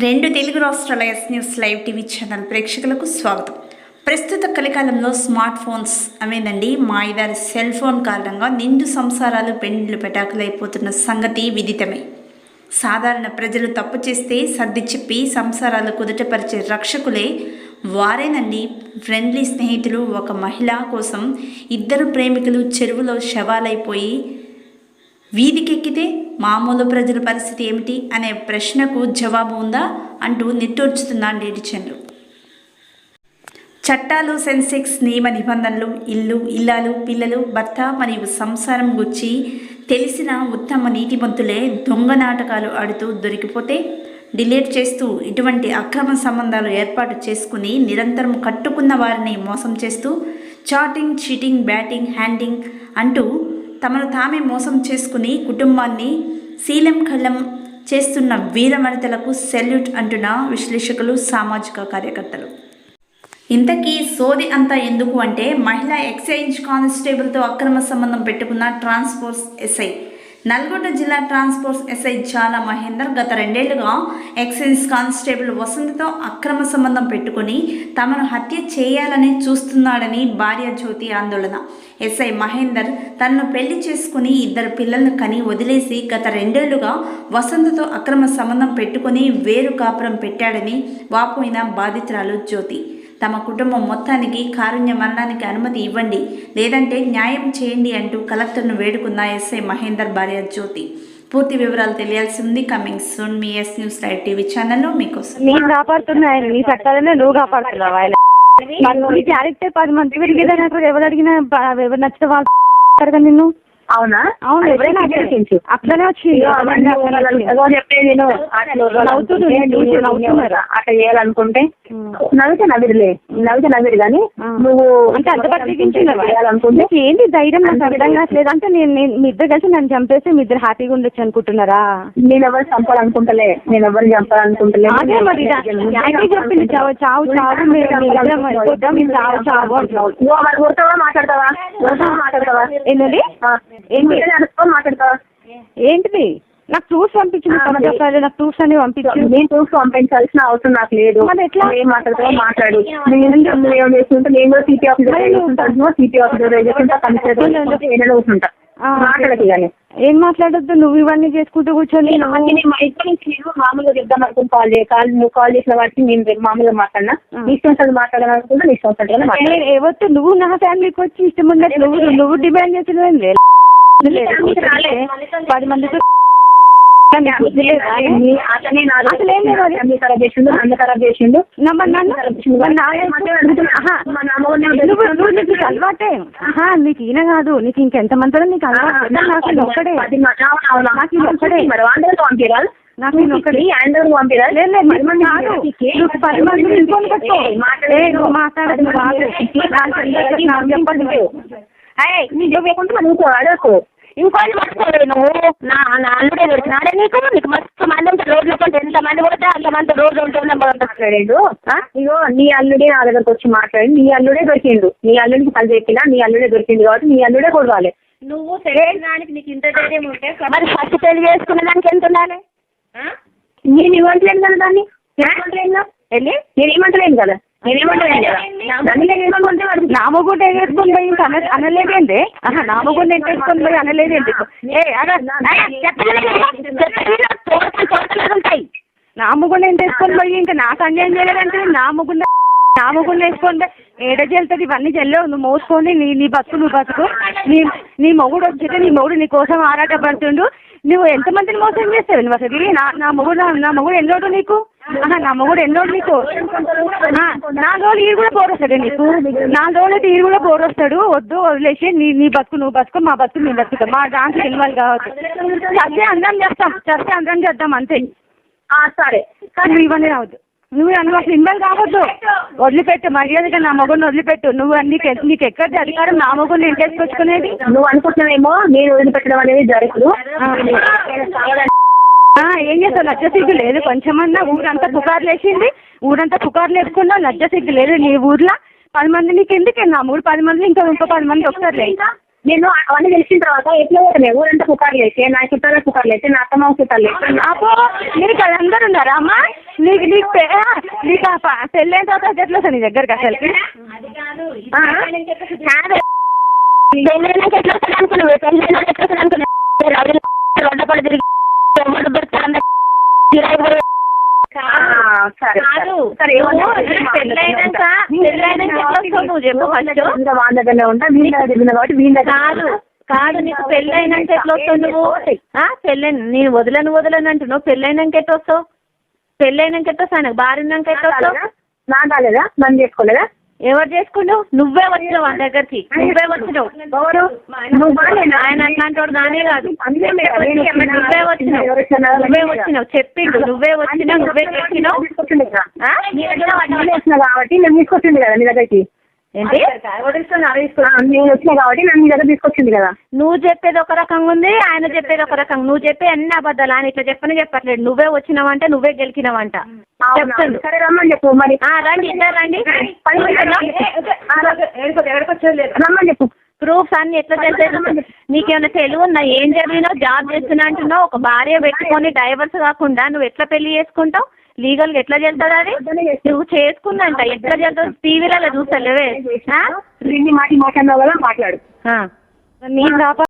రెండు తెలుగు రాష్ట్రాల S news live TV channel ప్రేక్షకులకు స్వాగతం. ప్రస్తుత కలికాలంలో స్మార్ట్ ఫోన్స్ అవేనండి మాయిదారి సెల్ ఫోన్ కారణంగా నిండు సంసారాలు పెండ్లు పెటాకులైపోతున్న సంగతి విదితమే. సాధారణ ప్రజలు తప్పు చేస్తే సర్ది చెప్పి సంసారాలు కుదుటపరిచే రక్షకులే వారేనండి. ఫ్రెండ్లీ స్నేహితులు ఒక మహిళ కోసం ఇద్దరు ప్రేమికులు చెరువులో శవాలైపోయి వీధికెక్కితే మామూలు ప్రజల పరిస్థితి ఏమిటి అనే ప్రశ్నకు జవాబు ఉందా అంటూ నిట్టూర్చుతున్నాను నెటిజన్లు చట్టాలు సెన్సెక్స్ నియమ నిబంధనలు ఇల్లు ఇల్లాలు పిల్లలు భర్త మరియు సంసారం గురించి తెలిసిన ఉత్తమ నీతిమంతులే దొంగ నాటకాలు ఆడుతూ దొరికిపోతే డిలీట్ చేస్తూ ఇటువంటి అక్రమ సంబంధాలు ఏర్పాటు చేసుకుని నిరంతరం కట్టుకున్న వారిని మోసం చేస్తూ చాటింగ్ చీటింగ్ బ్యాటింగ్ హ్యాండింగ్ అంటూ తమను తామే మోసం చేసుకుని కుటుంబాన్ని శీలం కళ్ళం చేస్తున్న వీరవనితలకు సెల్యూట్ అంటున్న విశ్లేషకులు సామాజిక కార్యకర్తలు. ఇంతకీ సోది అంతా ఎందుకు అంటే మహిళా ఎక్సైజ్ కానిస్టేబుల్తో అక్రమ సంబంధం పెట్టుకున్న ట్రాన్స్పోర్ట్స్ ఎస్ఐ నల్గొండ జిల్లా ట్రాన్స్పోర్ట్ ఎస్ఐ చాలా మహేందర్ గత రెండేళ్ళుగా ఎక్సైజ్ కానిస్టేబుల్ వసంతతో అక్రమ సంబంధం పెట్టుకుని తమను హత్య చేయాలని చూస్తున్నాడని భార్య జ్యోతి ఆందోళన. ఎస్ఐ మహేందర్ తనను పెళ్ళి చేసుకుని ఇద్దరు పిల్లలను కని వదిలేసి గత రెండేళ్ళుగా వసంతతో అక్రమ సంబంధం పెట్టుకుని వేరు కాపురం పెట్టాడని వాపోయిన బాధితురాలు జ్యోతి. తమ కుటుంబం మొత్తానికి కారుణ్య మరణానికి అనుమతి ఇవ్వండి. లేదంటే న్యాయం చేయండి అంటూ కలెక్టర్ను వేడుకున్న ఎస్ఐ మహేందర్ భార్య జ్యోతి. పూర్తి వివరాలు తెలియాల్సి ఉంది. కమింగ్ సూన్ మీ ఎస్ న్యూస్ లైవ్ టీవీ ఛానల్లో మీకోసం నేను నీ చట్టాలనే నువ్వు కాపాడుతున్నావు. ఆయన క్యారెక్టర్ పది మంది ఎవరు అడిగినా ఎవరు నచ్చితే వాళ్ళు కదా నిన్ను? అవునా? అట్లనే. వచ్చింది. అట్లా చేయాలనుకుంటే. నవ్వితే నవ్విరులే. నవ్వితే నవ్విరు కానీ. నువ్వు అంటే అంత చేయాలనుకుంటే నీకు ఏంటి ధైర్యం? నాకు అర్థం కావట్లేదు. అంటే నేను మీ ఇద్దరు కలిసి నన్ను చంపేసి మీ ఇద్దరు హ్యాపీగా ఉండొచ్చు అనుకుంటున్నారా? నేను ఎవరు చంపాలనుకుంటలే. నేను ఎవరు చంపాలనుకుంటలే. చెప్పింది. చావు చావు చావు మీరు మాట్లాడతావా? మాట్లాడతావా ఏంటది ఏంటిది? నాకు ప్రూఫ్ పంపించింది నాకు ప్రూఫ్స్ అనేవి పంపించింది నేను చూసి పంపించాల్సిన అవసరం నాకు లేదు. ఎట్లా? ఏం మాట్లాడతావో మాట్లాడు. నేను చేస్తుంటా? నేను కూడా సిటీ ఆఫీసర్ మరి నువ్వు- చేస్తుంటా. సిటీ ఆఫీసర్ చేస్తుంటా. కమిషనర్ కూర్చుంటా. మాట్లాడదు కానీ ఏం మాట్లాడొద్దు? నువ్వు ఇవన్నీ చేసుకుంటూ కూర్చొని నుంచి నేను మామూలుగా చెప్దాం అనుకుని కాల్ చేయ కాల్ నువ్వు కాల్ చేసిన వాటికి నేను మామూలుగా మాట్లాడినా. నీ ఇష్టం వస్తుంది మాట్లాడాలనుకుంటే నీ ఇష్టం మాట్లాడాలి ఎవరితో నువ్వు నా ఫ్యామిలీకి వచ్చి ఇష్టం ఉన్నట్టు నువ్వు నువ్వు డిమాండ్ చేసిన పది బుద్ధి లేదా? అసలు అది. ఫ్యామిలీ ఖరాబ్ చేసిండు నన్ను ఖరాబ్ చేసిండు. నమ్మ నన్ను మరి నా ఆహా. నువ్వు నువ్వు నీకు ఇది అలవాటే? నీకు ఈయన కాదు. నీకు ఇంకెంత మందిలో నీకు అలవాటు నాకు ఒక్కడే. నాకు ఒక్కడే. పంపిరాలు నాకు మంది మంది మాట్లాడదు నువ్వు ఇంకోటి పట్టుకోలేదు నువ్వు. నా నా అల్లుడే దొరికినాడే నీకు నీకు మస్తు మంది ఉంటే రోడ్ల కొంటే. ఎంత మంది పోతే అంత మంది రోడ్లు ఉంటుండే మాట్లాడాడు ఇగో నీ అల్లుడే నా దగ్గరకు వచ్చి మాట్లాడి నీ అల్లుడే దొరికిండు. నీ అల్లుడికి పని చెప్పినా నీ అల్లుడే దొరికింది కాబట్టి నీ అల్లుడే కొడవాలి. నువ్వు తెలియడానికి నీకు ఇంత ధైర్యం ఉంటే మరి ఫస్ట్ పెళ్ళి దానికి ఎంత ఉండాలి? నేను ఇవ్వట్లేను కదా దాన్ని? ఏమంటలేను కదా? వెళ్ళి నేను ఏమంటలేను కదా నేను ఏమంటలేను కదా దాన్ని నేను ఏమనుకుంటే వాడు నా మొగుడు ఎగేసుకొని పోయి ఇంకా అన అనలేదేంటి? ఆహా నా మొగుడు ఎగేసుకొని పోయి అనలేదేంటి? ఏ ఉంటాయి నా మొగుడు ఎంత వేసుకొని పోయి ఇంకా నాకు అన్యాయం చేయలేదంటే నా మొగుడు నా మొగుడు వేసుకొని పోయి ఏడ చెల్తుంది ఇవన్నీ చెల్లవు నువ్వు మోసుకొని నీ నీ బతుకు నువ్వు బతుకు నీ నీ మొగుడు వచ్చితే నీ మొగుడు నీ కోసం ఆరాటపడుతుండు. నువ్వు ఎంతమందిని మోసం చేస్తావు? నువ్వు అసలు నా నా మొగుడు నా- నా మొగుడు ఎన్నోడు నీకు? నా మొగుడు ఎన్నోడు నీకు? ఆ, నాలుగు రోజులు ఈడు కూడా పోరొస్తాడు నీకు. నాలుగు రోజులు అయితే ఈడు కూడా పోరొస్తాడు వద్దు వదిలేసి నీ నీ బతుకు నువ్వు బతుకు మా బతుకు మేము బతుకుతాం. మా దాంట్లో ఇన్వాల్వ్ కావచ్చు చస్తే అందరం చేస్తాం. చస్తే అందరం చేద్దాం అంతే. సరే. కానీ నువ్వు ఇవన్నీ రావద్దు. నువ్వు అందులో అసలు ఇన్వాల్వ్ కావద్దు. వదిలిపెట్టు మర్యాదగా నా మొగుడిని వదిలిపెట్టు. నువ్వు నీకు నీకు ఎక్కడిది అధికారం? నా మొగుడిని ఎంటేసుకొచ్చుకునేది నువ్వు అనుకుంటున్నావేమో నేను వదిలిపెట్టడం అనేది జరగదు. ఆ, ఏం చేస్తావు? లజ్జ సిగ్గు లేదు. కొంచెమన్నా ఊరంతా పుకార్లు వేసింది. ఊరంతా పుకార్లు వేసుకున్నావు లజ్జ సిగ్గు లేదు. నీ ఊర్లో పది మంది నీకు ఎందుకు నా మూడు పది మంది ఇంకా ఇంకో పది మంది ఒకసారి లే. నేను అవన్నీ తెలిసిన తర్వాత ఎట్లా పోతాను ఊరంతా పుకార్లు వేస్తే నా చుట్టాల పుకార్లు వేస్తే నా అత్తమ్మ చుట్టాలు వేస్తే. అపో మీరు ఇక్కడ అందరు ఉన్నారా అమ్మా? నీకు నీకు నీకు పెళ్ళైన తర్వాత ఎట్లా నీ దగ్గరికి అసలు? పెళ్ళైనాక ఎట్లా వస్తాను అనుకున్నావు? పెళ్ళైనాక ఎట్లా వస్తాను అనుకున్నావు? తిరిగి ఎవరు దొరుకుతారు కిరాయి కూడా సరే కాదు సరే నువ్వు పెళ్ళైనాక పెళ్ళైనాక ఎట్లా వస్తావు నువ్వు చెప్పు ఫస్ట్ వాళ్ళ దగ్గరనే ఉంటా. వీళ్ళ దగ్గర కాబట్టి వీళ్ళ కాదు కాదు నీకు పెళ్ళైనాక ఎట్లా వస్తావు నువ్వు? ఆ పెళ్ళైన నేను వదలను వదలను అంటున్నావు. పెళ్ళైనాక ఎట్లా వస్తావు? పెళ్ళైనాక ఎట్లా వస్తావు? నాకు భార్య ఉన్నాక ఎట్లా వస్తావు? నా కాలేదా? నన్ను చేసుకోలేదా ఎవరు చేసుకున్నావు? నువ్వే వచ్చినావు ఆ దగ్గరికి. నువ్వే వచ్చినావు. ఆయన అట్లాంటి దానే కాదు. అందుకే నువ్వే వచ్చినావు. నువ్వే వచ్చినావు. చెప్పిండు. నువ్వే వచ్చినావు. నువ్వే చెప్పినావు నేను కాబట్టి నేను తీసుకొచ్చింది కదా మీ దగ్గరికి. ఏంటి? ఆ, నేను వచ్చిన కాబట్టి నన్ను నీ దగ్గర తీసుకొచ్చింది కదా. నువ్వు చెప్పేది ఒక రకంగా ఉంది ఆయన చెప్పేది ఒక రకంగా. నువ్వు చెప్పే అన్ని అబద్ధాలు ఆయన ఇట్లా చెప్పని చెప్పట్లేదు. నువ్వే వచ్చినావంటే నువ్వే గెలికినావంట అవునా? చెప్తాను సరే రమ్మని చెప్పు. మరి ఆ, రండి ఇద్దరు రండి. రమ్మని చెప్పు. ప్రూఫ్స్ అన్ని ఎట్లా చేసేది నీకేమైనా తెలివి ఉందా? ఏం జరిగినావు జాబ్ చేస్తున్నా అంటున్నావు? ఒక భార్య పెట్టుకొని డైవర్స్ కాకుండా నువ్వు ఎట్లా పెళ్ళి చేసుకుంటావు? లీగల్గా ఎట్లా చేస్తుంది అది? నువ్వు చేసుకుందంట. ఎట్లా చేస్తావు టీవీలలో చూస్తలేవే మాట్లాడు. నేను